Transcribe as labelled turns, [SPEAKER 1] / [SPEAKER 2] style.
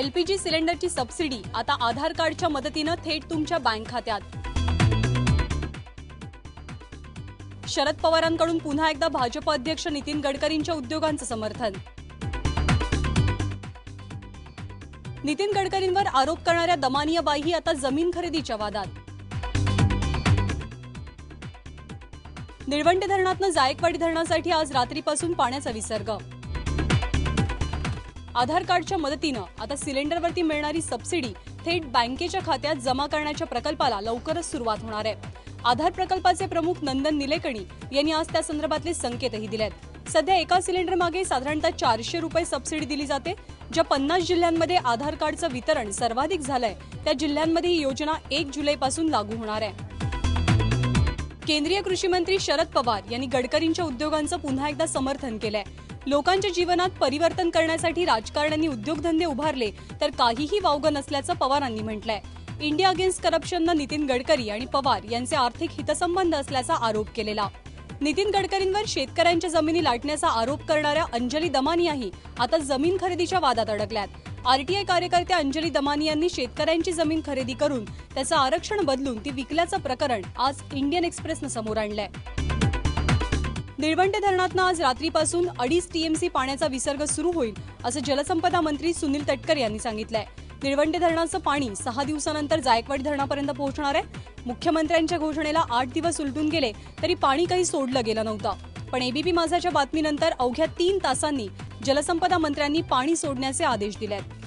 [SPEAKER 1] LPG सिलेंडरची subsidy आता आधार कार्डच्या मदतीनं थेट तुमच्या बँक खात्यात. शरद पवारांकडून पुन्हा एकदा भाजप अध्यक्ष नितीन गडकरींच्या उद्योगांचं समर्थन. नितीन गडकरींवर आरोप करणाऱ्या दमानियाबाईही आता जमीन खरेदीच्या वादात. निळवंडे धरणातनं जायकवाडी धरणासाठी आज रात्रीपासून पाण्याचा विसर्ग. आधार कार्डच्या मदतीनं आता सिलेंडरवरती मिळणारी सबसिडी थेट बँकेच्या खात्यात जमा करण्याच्या प्रकल्पाला लवकरच सुरुवात होणार आहे. आधार प्रकल्पाचे प्रमुख नंदन निलेकणी यांनी आज त्या संदर्भातले संकेतही दिलेत. सध्या एका सिलेंडर मागे साधारणतः चारशे रुपये सबसिडी दिली जाते ज्या पन्नास जिल्ह्यांमध्ये आधार कार्डचं वितरण सर्वाधिक झालंय त्या जिल्ह्यांमध्ये ही योजना एक जुलैपासून लागू होणार आहे. केंद्रीय कृषी मंत्री शरद पवार यांनी गडकरींच्या उद्योगांचं पुन्हा एकदा समर्थन केलंय. लोकांच्या जीवनात परिवर्तन करण्यासाठी राजकारण्यांनी उद्योगधंदे उभारले तर काहीही वावगं नसल्याचं पवारांनी म्हटलंय. इंडिया अगेन्स्ट करप्शननं नितीन गडकरी आणि पवार यांचे आर्थिक हितसंबंध असल्याचा आरोप केलेला. नितीन गडकरींवर शेतकऱ्यांच्या जमिनी लाटण्याचा आरोप करणाऱ्या अंजली दमानियाही आता जमीन खरेदीच्या वादात अडकल्यात. आरटीआय कार्यकर्त्या अंजली दमानी यांनी शेतकऱ्यांची जमीन खरेदी करून त्याचं आरक्षण बदलून ती विकल्याचं प्रकरण आज इंडियन एक्सप्रेसनं समोर आणलंय. निळवंडे धरणातनं आज रात्रीपासून अडीच टीएमसी पाण्याचा विसर्ग सुरू होईल असं जलसंपदा मंत्री सुनील तटकर यांनी सांगितलंय. निळवंडे धरणाचं पाणी सहा दिवसानंतर जायकवाडी धरणापर्यंत पोहोचणार आहे. मुख्यमंत्र्यांच्या घोषणेला आठ दिवस उलटून गेले तरी पाणी काही सोडलं गेलं नव्हतं. पण एबीपी माझाच्या बातमीनंतर अवघ्या तीन तासांनी जलसंपदा मंत्र्यांनी पाणी सोडण्याचे आदेश दिले आहेत